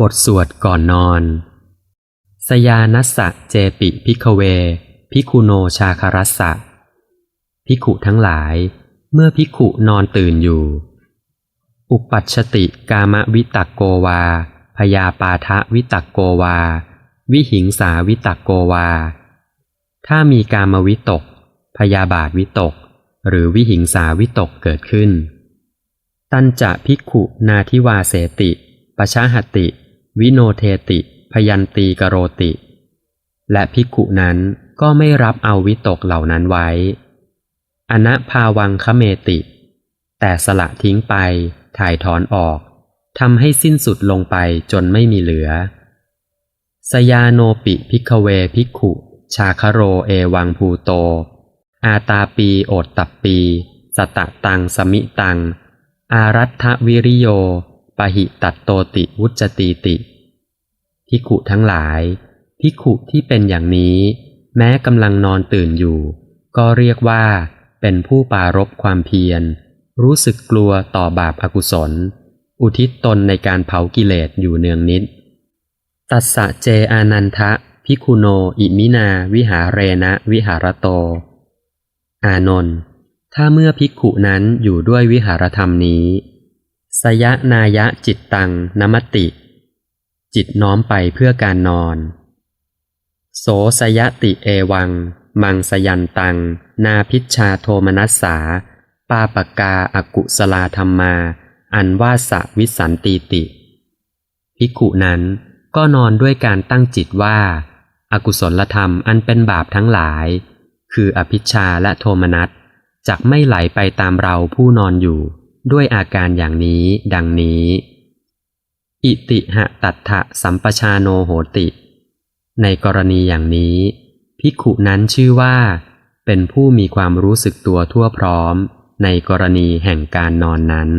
บทสวดก่อนนอน สยานัสสะเจปิพิกเว พิคุโนชาคารัสสะ พิขุทั้งหลาย เมื่อพิขุนอนตื่นอยู่ อุปัชติกามวิตักโกวา พยาปาทะวิตักโกวา วิหิงสาวิตักโกวา ถ้ามีกามวิตก พยาบาทวิตก หรือวิหิงสาวิตกเกิดขึ้น ตันจะพิขุนาทิวาเสติปชาหติ วิโนเทติ พยันตีกโรติ และพิกขุนั้นก็ไม่รับเอาวิตกเหล่านั้นไว้ อนะภาวังคเมติ แต่สละทิ้งไป ถ่ายถอนออกทำให้สิ้นสุดลงไปจนไม่มีเหลือ สยาโนปิพิกเวพิกขุ ชาคโรเอวังภูโต อาตาปีโอตตับปี สตะตังสมิตัง อารัฐวิริโย หิตัตโตติวุจตีติพิขุทั้งหลายพิขุที่เป็นอย่างนี้ แม้กำลังนอนตื่นอยู่ ก็เรียกว่า เป็นผู้ปารบความเพียร รู้สึกกลัวต่อบาปอากุศล อุทิศตนในการเผากิเลสอยู่เนืองนิด ตัสสะเจอานันทะพิคุโนอิมินาวิหาเรนะวิหารโต อานนท์ถ้าเมื่อภิกขุนั้นอยู่ด้วยวิหารธรรมนี้ สยนายะจิตตังนมติ จิตน้อมไปเพื่อการนอน โสสยติเอวัง มังสยันตัง นาพิชชาโทมนัสสา ปาปกาอากุสลาธรรมา อันว่าสะวิสันตีติ ภิกขุนั้นก็นอนด้วยการตั้งจิตว่าอากุศลธรรมอันเป็นบาปทั้งหลาย คืออภิชชาและโทมนัส จักไม่ไหลไปตามเราผู้นอนอยู่ ด้วยอาการอย่างนี้ดังนี้ อิติหะตัตถะสัมปชาโนโหติ ในกรณีอย่างนี้ ภิกขุนั้นชื่อว่า เป็นผู้มีความรู้สึกตัวทั่วพร้อม ในกรณีแห่งการนอนนั้น